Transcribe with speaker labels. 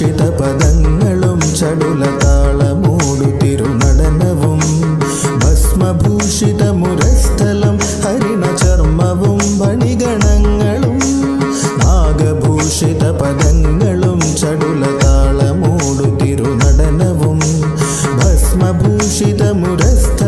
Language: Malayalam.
Speaker 1: അരക്ഷിത പദങ്ങളും ചടുല താളമൂടു തിരുനടനവും ഭസ്മഭൂഷിത മുരസ്ഥലം ഹരിണ ചർമ്മവും വണിഗണങ്ങളും നാഗഭൂഷിത പദങ്ങളും ചടുല താളമൂടു തിരുനടനവും ഭസ്മഭൂഷിത മുരസ്ഥലം